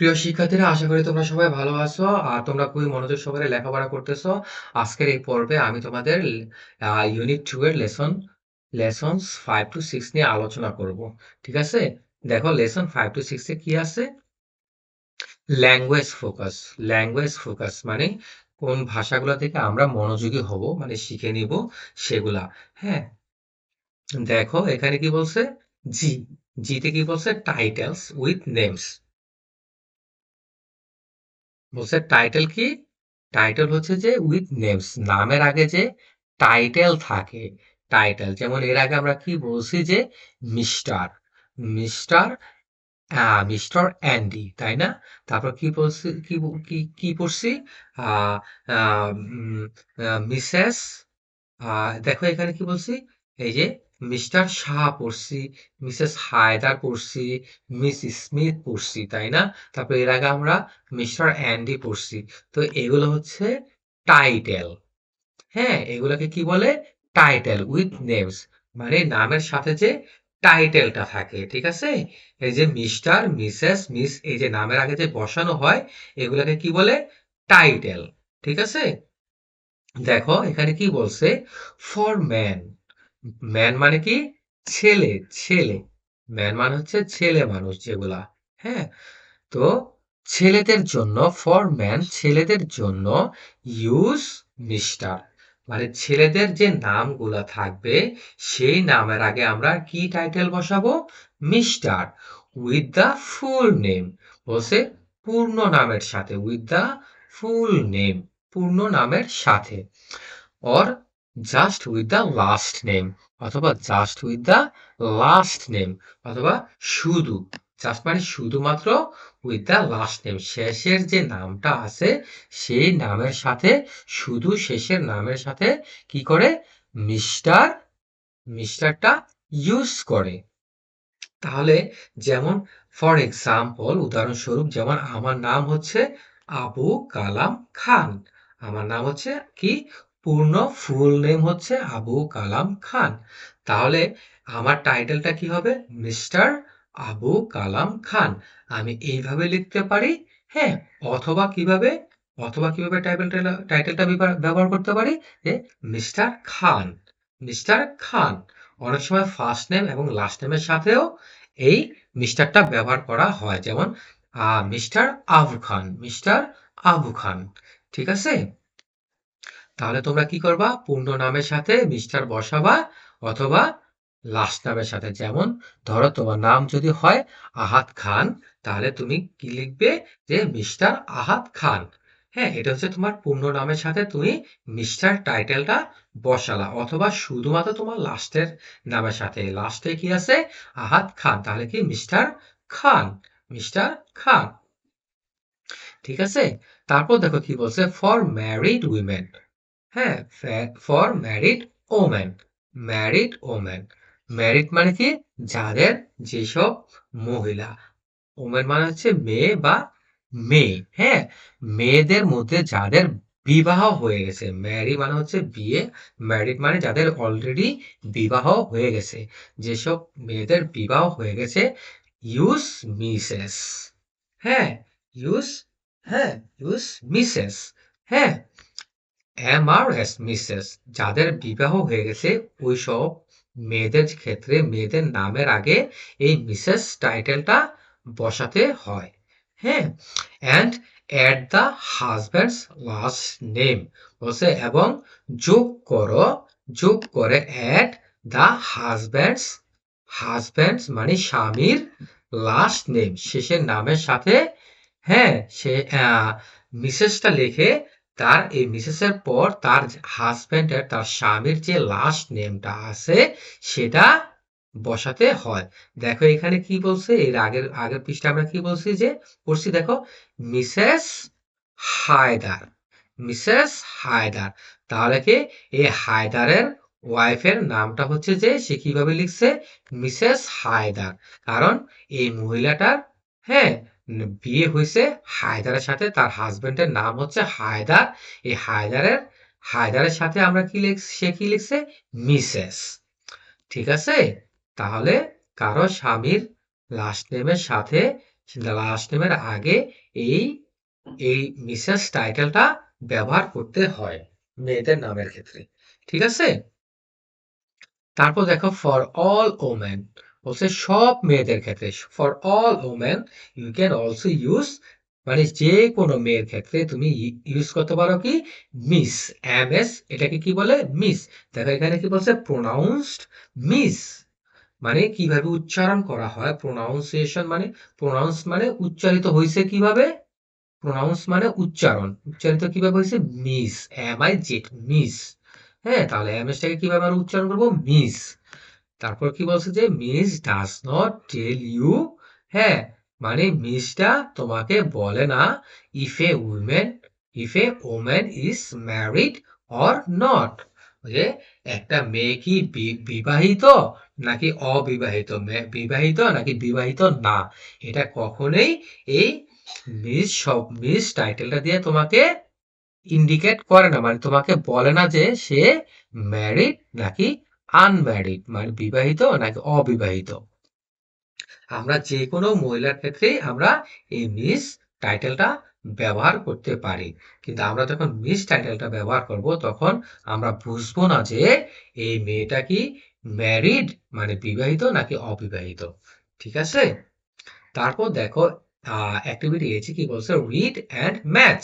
প্রিয় শিক্ষার্থীরা, আশা করি তোমরা সবাই ভালো আছো আর তোমরা খুবই মনোযোগ সহকারে লেখাপড়া করতেছো। আজকের এই পর্বে আমি তোমাদের ইউনিট টু এর lesson lessons five to six নিয়ে আলোচনা করব, ঠিক আছে? দেখো লেসন ফাইভ টু সিক্সে কি আছে? ল্যাঙ্গুয়েজ ফোকাস ল্যাঙ্গুয়েজ ফোকাস মানে কোন ভাষাগুলো থেকে আমরা মনোযোগী হব মানে শিখে নিব সেগুলা হ্যাঁ? দেখো, এখানে কি বলছে? জি জিতে কি বলছে? টাইটেলস উইথ নেমস বলছে টাইটেল কি? টাইটেল হচ্ছে যে উইথ নেমস নামের আগে যে টাইটেল থাকে টাইটেল যেমন এর আগে আমরা কি বলছি যে মিস্টার মিস্টার মিস্টার অ্যান্ডি তাই না? তারপর কি বলছি, কি কি কি পড়ছি? মিসেস দেখো এখানে কি বলছি? এই যে মিস্টার শাহ পড়ছি, মিসেস হায়দার পড়ছি, মিস স্মিথ পড়ছি, তাই না? তারপর এর আগে আমরা মিস্টার অ্যান্ডি পড়ছি। তো এগুলো হচ্ছে টাইটেল। হ্যাঁ এগুলোকে কি বলে? Title with names. মানে নামের সাথে যে টাইটেলটা থাকে, ঠিক আছে? এই যে মিস্টার, মিসেস, মিস, এই যে নামের আগে যে বসানো হয়, এগুলোকে কি বলে? টাইটেল। ঠিক আছে? দেখো, এখানে কি বলছে? For man. ম্যান মানে কি? ছেলে ছেলে। ম্যান মানে হচ্ছে ছেলে মানুষ যেগুলা হ্যাঁ? তো ছেলেদের জন্য ফর ম্যান ছেলেদের জন্য ইউজ মিস্টার মানে ছেলেদের যে নামগুলা থাকবে, সেই নামের আগে আমরা কি টাইটেল বসাবো? Mister with the full name বলছে পূর্ণ নামের সাথে উইথ দ্য ফুল নেম পূর্ণ নামের সাথে। Or just with the last name অথবা just with the last name অথবা শুধু জাস্ট মানে শুধুমাত্র উইথ দ্য লাস্ট নেম শেষের যে নামটা আছে সেই নামের সাথে, শুধু শেষের নামের সাথে কি করে? মিস্টার, মিস্টারটা ইউজ করে। তাহলে যেমন ফর এক্সাম্পল উদাহরণস্বরূপ যেমন আমার নাম হচ্ছে আবু কালাম খান, আমার নাম হচ্ছে কি? পূর্ণ ফুল নেম হচ্ছে আবু কালাম খান। তাহলে আমার টাইটেলটা কি হবে? মিস্টার আবু কালাম খান। আমি এইভাবে লিখতে পারি হ্যাঁ অথবা কীভাবে অথবা কীভাবে টাইটেলটা ব্যবহার করতে পারি? যে মিস্টার খান মিস্টার খান। অনেক সময় ফার্স্ট নেম এবং লাস্ট নেমের সাথেও এই মিস্টারটা ব্যবহার করা হয়। যেমন মিস্টার আবু খান মিস্টার আবু খান। ঠিক আছে? তাহলে তোমরা কি করবা? পূর্ণ নামের সাথে মিস্টার বসাবা অথবা লাস্ট নামের সাথে। যেমন ধরো তোমার নাম যদি হয় আহাত খান, তাহলে তুমি কি লিখবে যে মিস্টার আহাত খান। হ্যাঁ এটা হচ্ছে তোমার পূর্ণ নামের সাথে তুমি মিস্টার টাইটেলটা বসালা অথবা শুধুমাত্র তোমার লাস্টের নামের সাথে। লাস্টে কি আছে? আহাত খান, তাহলে কি? Mister Khan mister Khan. ঠিক আছে? তারপর দেখো কি বলছে ফর ম্যারিড উইমেন হ্যাঁ for married women. Married women. Married মানে কি? যাদের যেসব মহিলা। ওমেন মানে হচ্ছে মেয়ে বা মেয়ে হ্যাঁ? মেয়েদের মধ্যে যাদের বিবাহ হয়ে গেছে। ম্যারি মানে হচ্ছে বিয়ে। ম্যারিড মানে যাদের অলরেডি বিবাহ হয়ে গেছে। যেসব মেয়েদের বিবাহ হয়ে গেছে, ইউস মিসেস। হ্যাঁ ইউস হ্যাঁ ইউস মিসেস। হ্যাঁ এম আর এস মিসেস, যাদের বিবাহ হয়ে গেছে ওই সব মেয়েদের ক্ষেত্রে মেয়েদের নামের আগে এই মিসেস টাইটেলটা বসাতে হয়। হ্যাঁ and at the husband's last name বলছে, এবং যোগ করো, যোগ করে অ্যাট দ্য হাজব্যান্ডস হাজব্যান্ডস মানে স্বামীর লাস্ট নেম শেষের নামের সাথে হ্যাঁ সে মিসেসটা লিখে তার এই মিসেসের পর তার হাজব্যান্ডের তার স্বামীর যে লাস্ট নেমটা আছে, সেটা বসাতে হয়। দেখো এখানে কি বলছে, এর আগের আগের পৃষ্ঠা আমরা কি বলছি যে পড়ছি দেখো, মিসেস হায়দার মিসেস হায়দার। তাহলে কি, এই হায়দারের ওয়াইফের নামটা হচ্ছে যে, সে কীভাবে লিখছে, মিসেস হায়দার। কারণ এই মহিলাটার হ্যাঁ বিয়ে হয়েছে হায়দারের সাথে, তার হাজবেন্ডের নাম হচ্ছে হায়দার। এই হায়দারের হায়দারের সাথে আমরা কি লিখ, সে কি লিখছে? মিসেস। ঠিক আছে? তাহলে কারও স্বামীর লাস্ট নেমের সাথে লাস্ট নেমের আগে এই এই মিসেস টাইটেলটা ব্যবহার করতে হয় মেয়েদের নামের ক্ষেত্রে। ঠিক আছে? তারপর দেখো ফর অল ওমেন বলছে, সব মেয়েদের ক্ষেত্রে for all women you can also use মানে যে কোনো মেয়ের ক্ষেত্রে তুমি ইউজ করতে পারো কি? মিস এম এস এটাকে কি বলে? মিস দেখো, এখানে কি বলছে? প্রোনাউন্সড মিস মানে কীভাবে উচ্চারণ করা হয়? প্রোনাউন্সিয়েশন মানে প্রোনাউন্স মানে উচ্চারিত হয়েছে কীভাবে? প্রোনাউন্স মানে উচ্চারণ। উচ্চারিত কীভাবে হয়েছে miss M I Z miss হ্যাঁ তাহলে এম এসটাকে কীভাবে আমরা উচ্চারণ করব? মিস তারপর কি বলছে যে miss does not tell you হ্যাঁ মানে মিসটা তোমাকে বলে না if a women if a woman is married or not যে একটা মেয়ে কি বিবাহিত নাকি অবিবাহিত? বিবাহিত নাকি বিবাহিত না? এটা কখনোই এই মিস সব মিস টাইটেলটা দিয়ে তোমাকে ইন্ডিকেট করে না। মানে তোমাকে বলে না যে সে ম্যারিড নাকি আনম্যারিড মানে বিবাহিত নাকি অবিবাহিত? আমরা যে কোনো মহিলার ক্ষেত্রেই আমরা এই মিস টাইটেলটা ব্যবহার করতে পারি। কিন্তু আমরা যখন মিস টাইটেলটা ব্যবহার করব, তখন আমরা বুঝব না যে এই মেয়েটা কি ম্যারিড মানে বিবাহিত নাকি অবিবাহিত। ঠিক আছে? তারপর দেখো অ্যাক্টিভিটি এসে কি? বলছে রিড অ্যান্ড ম্যাচ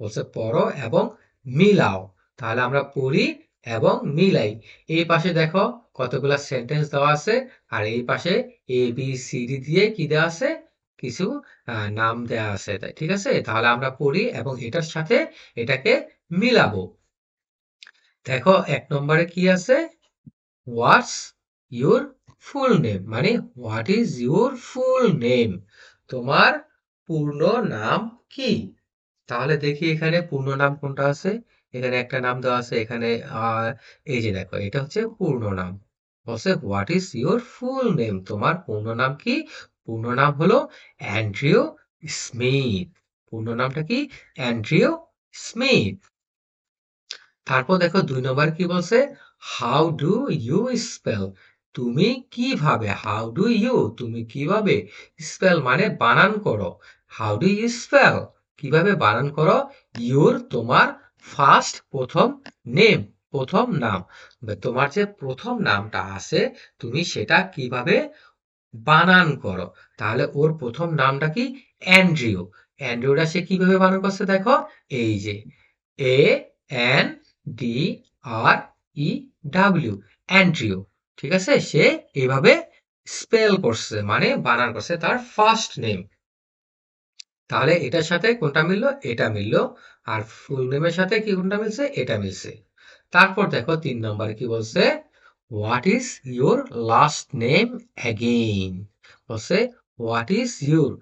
বলছে পড়ো এবং মিলাও। তাহলে আমরা পড়ি এবং মিলাই। এই পাশে দেখো কতগুলা সেন্টেন্স দেওয়া আছে, আর এই পাশে এ বি সি ডি দিয়ে কি দেওয়া আছে? কিছু নাম দেওয়া আছে তাই, ঠিক আছে? তাহলে আমরা পড়ি এবং এটার সাথে এটাকে মিলাবো। দেখো এক নম্বরে কি আছে? হোয়াটস ইউর ফুল নেম মানে what is your full name তোমার পূর্ণ নাম কি? তাহলে দেখি এখানে পূর্ণ নাম কোনটা আছে? এখানে একটা নাম দেওয়া আছে, এখানে এই যে দেখো, এটা হচ্ছে পূর্ণ নাম। বলছে what is your full name তোমার পূর্ণ নাম কি? পূর্ণ নাম হলো অ্যান্ড্রিও স্মিথ পূর্ণ নামটা কি? অ্যান্ড্রিও স্মিথ তারপর দেখো, দুই নম্বর কি বলছে? হাউ ডু ইউ স্পেল তুমি কীভাবে হাউ ডু ইউ তুমি কীভাবে স্পেল মানে বানান করো। হাউ ডু ইউ স্পেল কীভাবে বানান করো? ইউর তোমার ফার্স্ট প্রথম নেম প্রথম নাম। তোমার যে প্রথম নামটা আছে, তুমি সেটা কীভাবে বানান করো? তাহলে ওর প্রথম নামটা কি? অ্যান্ড্রিও অ্যান্ড্রিওটা সে কীভাবে বানান করছে দেখো? এই যে A N D R E W Andrew ঠিক আছে? সে এইভাবে স্পেল করছে মানে বানান করছে তার ফার্স্ট নেম তাহলে এটার সাথে কোনটা মিললো? এটা মিললো। আর ফুল নেমের সাথে কি কোনটা মিলছে? এটা মিলছে। তারপর দেখো তিন নম্বরে কি বলছে? What is your last name again বলছে what is your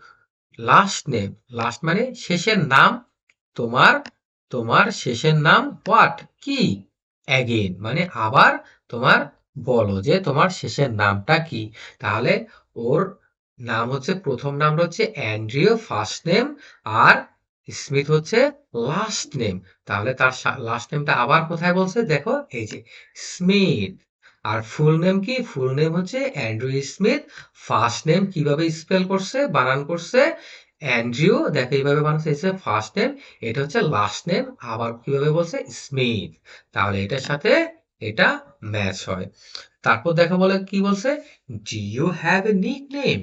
last name last মানে শেষের নাম, তোমার তোমার শেষের নাম হোয়াট কি? অ্যাগেইন মানে আবার তোমার বলো যে তোমার শেষের নামটা কি? তাহলে ওর নাম হচ্ছে, প্রথম নাম হচ্ছে অ্যান্ড্রিও, ফার্স্ট নেম, আর স্মিথ হচ্ছে লাস্ট নেম। তাহলে তার লাস্ট নেমটা আবার কোথায় বলছে? দেখো, এই যে স্মিথ। আর ফুল নেম কি? ফুল নেম হচ্ছে অ্যান্ড্রিউ স্মিথ। ফার্স্ট নেম কীভাবে স্পেল করছে, বানান করছে? অ্যান্ড্রিউ দেখো এইভাবে বানাচ্ছে ফার্স্ট নেম, এটা হচ্ছে লাস্ট নেম, আবার কীভাবে বলছে? স্মিথ। তাহলে এটার সাথে এটা ম্যাচ হয়। তারপর দেখো বলে কি বলছে? Do you have a nick name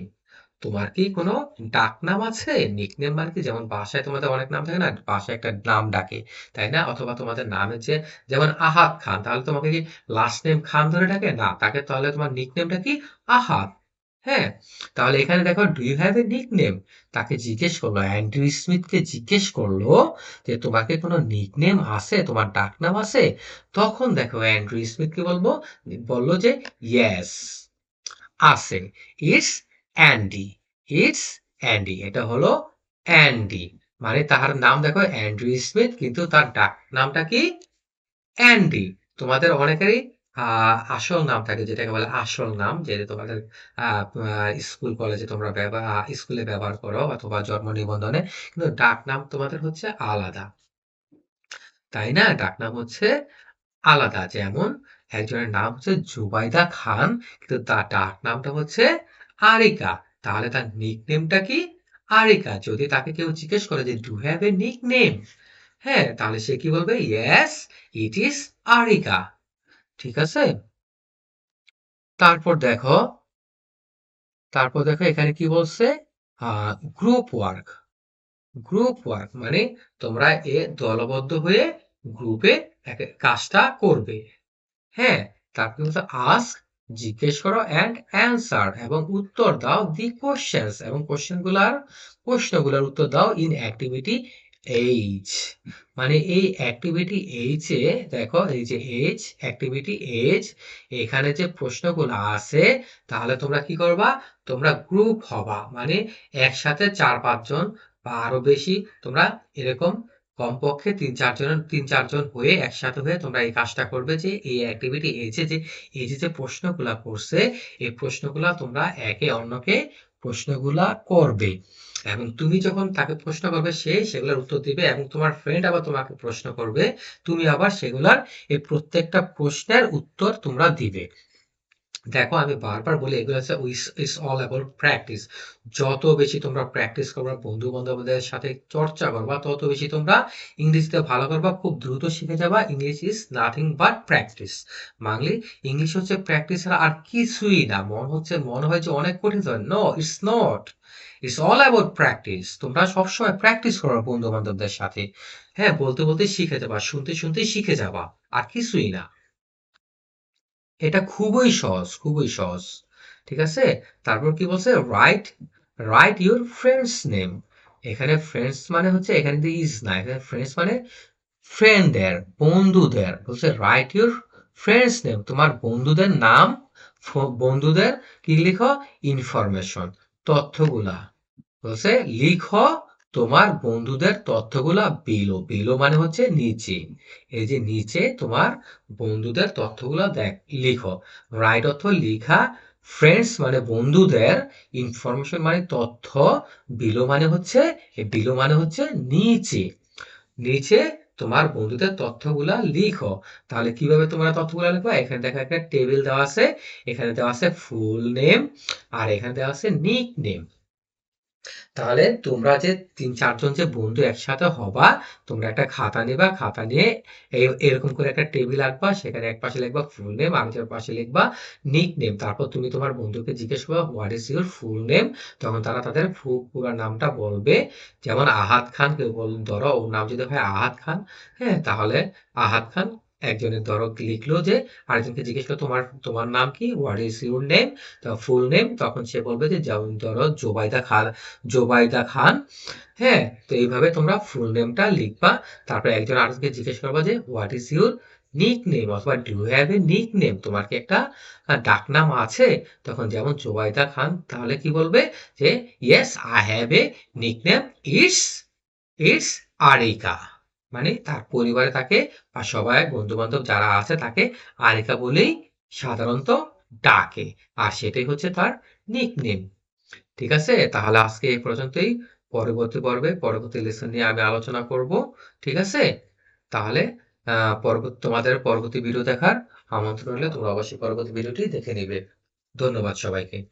তোমার কি কোনো ডাকনাম আছে? নিকনেম মানে কি? যেমন বাসায় তোমাদের অনেক নাম থাকে না? বাসায় একটা নাম ডাকে, তাই না? অথবা তোমাদের নামের যে, যেমন আহাদ খান, তাহলে তোমাকে কি লাস্ট নেম খান ধরে ডাকে? না, তাকে তাহলে তোমার নিকনেমটা কি? আহাদ হ্যাঁ? তাহলে এখানে দেখো do you have a nickname তাকে জিজ্ঞেস করল অ্যান্ড্রু স্মিথকে জিজ্ঞেস করল যে, তোমাকে কোনো নিকনেম আছে? তোমার ডাকনাম আছে? তখন দেখো অ্যান্ড্রু স্মিথকে বলব, বলল যে ইয়েস আছে। ইটস অ্যান্ডি ইটস অ্যান্ডি এটা হলো অ্যান্ডি মানে তার নাম দেখো অ্যান্ড্রু স্মিথ কিন্তু তার ডাক নামটা কি? অ্যান্ডি তোমাদের অনেকেরই আসল নাম থাকে, যেটাকে বলে আসল নাম যেটা তোমাদের স্কুল, কলেজে তোমরা স্কুলে ব্যবহার করো অথবা জন্ম নিবন্ধনে, কিন্তু ডাক নাম তোমাদের হচ্ছে আলাদা। তাই না? ডাক নাম হচ্ছে আলাদা। যেমন একজনের নাম হচ্ছে জুবাইদা খান, কিন্তু তার ডাক নামটা হচ্ছে আরিকা তাহলে তার নিকনেমটা কি? আরিকা যদি তাকে কেউ জিজ্ঞেস করে যে do have a nick name হ্যাঁ তাহলে সে কি বলবে? ইয়েস ইট ইজ আরিকা ঠিক আছে? তারপর দেখো তারপর দেখো এখানে কি বলছে? গ্রুপ ওয়ার্ক গ্রুপ ওয়ার্ক মানে তোমরা এ দলবদ্ধ হয়ে গ্রুপে কাজটা করবে। হ্যাঁ তারপর বলছে? আস্ক জিজ্ঞেস করো অ্যান্ড অ্যান্সার এবং উত্তর দাও দি কোশ্চেন্স এবং কোশ্চেনগুলার প্রশ্নগুলোর উত্তর দাও ইন অ্যাক্টিভিটি এইচ মানে এই অ্যাক্টিভিটি এইচে দেখো এই যে এইচ অ্যাক্টিভিটি এইচ এখানে যে প্রশ্নগুলো আছে, তাহলে তোমরা কি করবা? তোমরা গ্রুপ হবা। মানে একসাথে চার পাঁচজন বা আরও বেশি তোমরা এরকম কমপক্ষে তিন চারজন তিন চারজন হয়ে একসাথে হয়ে তোমরা এই কাজটা করবে যে, এই অ্যাক্টিভিটি এইচে যে এই যে যে প্রশ্নগুলা করছে, এই প্রশ্নগুলা তোমরা একে অন্যকে প্রশ্নগুলা করবে। এবং তুমি যখন তাকে প্রশ্ন করবে, সে সেগুলোর উত্তর দিবে এবং তোমার ফ্রেন্ড আবার তোমাকে প্রশ্ন করবে, তুমি আবার সেগুলার এই প্রত্যেকটা প্রশ্নের উত্তর তোমরা দিবে। দেখো, আমি বারবার বলি, এগুলো হচ্ছে ইটস অল অ্যাবাউট প্র্যাকটিস যত বেশি তোমরা প্র্যাকটিস করবা বন্ধু বান্ধবদের সাথে চর্চা করবা, তত বেশি তোমরা ইংরেজিতে ভালো করবা, খুব দ্রুত শিখে যাবা। English is nothing but practice বাংলি English হচ্ছে প্র্যাকটিস আর কিছুই না। মন হচ্ছে, মনে হয় যে অনেক কঠিন no it's not it's all about practice তোমরা সবসময় প্র্যাকটিস করো বন্ধু বান্ধবদের সাথে। হ্যাঁ বলতে বলতে শিখে যাবা, শুনতে শুনতে শিখে যাবা, আর কিছুই না। এটা খুবই সহজ খুবই সহজ। ঠিক আছে? তারপর কি বলছে? Write write your friends name এখানে ফ্রেন্ডস মানে হচ্ছে এখানে ইজ না, এখানে ফ্রেন্ডস মানে ফ্রেন্ডদের বন্ধুদের। বলছে রাইট ইউর ফ্রেন্ডস নেম তোমার বন্ধুদের নাম বন্ধুদের কি লিখো? ইনফরমেশন তথ্যগুলা। বলছে, লিখো তোমার বন্ধুদের তথ্যগুলা বিলো বিলো মানে হচ্ছে নিচে। এই যে নিচে তোমার বন্ধুদের তথ্যগুলা দেখ, লিখো। রাইট অর্থ লিখা ফ্রেন্ডস মানে বন্ধুদের ইনফরমেশন মানে তথ্য বিলো মানে হচ্ছে বিলো মানে হচ্ছে নিচে। নিচে তোমার বন্ধুদের তথ্যগুলা লিখো। তাহলে কীভাবে তোমরা তথ্যগুলা লিখবে? এখানে দেখো একটা টেবিল দেওয়া আছে। এখানে দেওয়া আছে ফুল নেম আর এখানে দেওয়া আছে নিক নেম তাহলে তোমরা যে তিন চারজন যে বন্ধু একসাথে হবা, তোমরা একটা খাতা নেবা, খাতা নিয়ে এই এরকম করে একটা টেবিল আঁকবা, সেখানে এক পাশে লিখবা ফুল নেম আর পাশে লিখবা নিক নেম তারপর তুমি তোমার বন্ধুকে জিজ্ঞেস করবা what is your full name তখন তারা তাদের পুরো নামটা বলবে। যেমন আহাত খান, কেউ বল ধরো ওর নাম যদি হয় আহাত খান হ্যাঁ তাহলে আহাত খান একজনের ধরো লিখলো যে আরেকজনকে জিজ্ঞেস করো তোমার তোমার নাম কি? What is your name full name তখন সে বলবে যে যেমন ধরো জোবাইদা খান জোবাইদা খান। হ্যাঁ তো এইভাবে তোমরা ফুল নেমটা লিখবা। তারপর একজন আরেকজনকে জিজ্ঞেস করবা যে what is your nick name অথবা do have a nick name তোমার কি একটা ডাকনাম আছে? তখন যেমন জোবাইদা খান তাহলে কি বলবে যে yes I have a nick name it's it's areca মানে তার পরিবারে তাকে বা সবাই বন্ধু-বান্ধব যারা আছে তাকে আরিকা বলেই সাধারণত ডাকে। আর সেটাই হচ্ছে তার নিক নিকনেম। ঠিক আছে? তাহলে আজকে এই পর্যন্তই। পরবর্তী পর্বে, পরবর্তী লেসন নিয়ে আমি আলোচনা করব। ঠিক আছে? তাহলে পরবর্তী, তোমাদের পরবর্তী ভিডিও দেখার আমন্ত্রণ হলে তোমরা অবশ্যই পরবর্তী ভিডিওটি দেখে নিবে। ধন্যবাদ সবাইকে।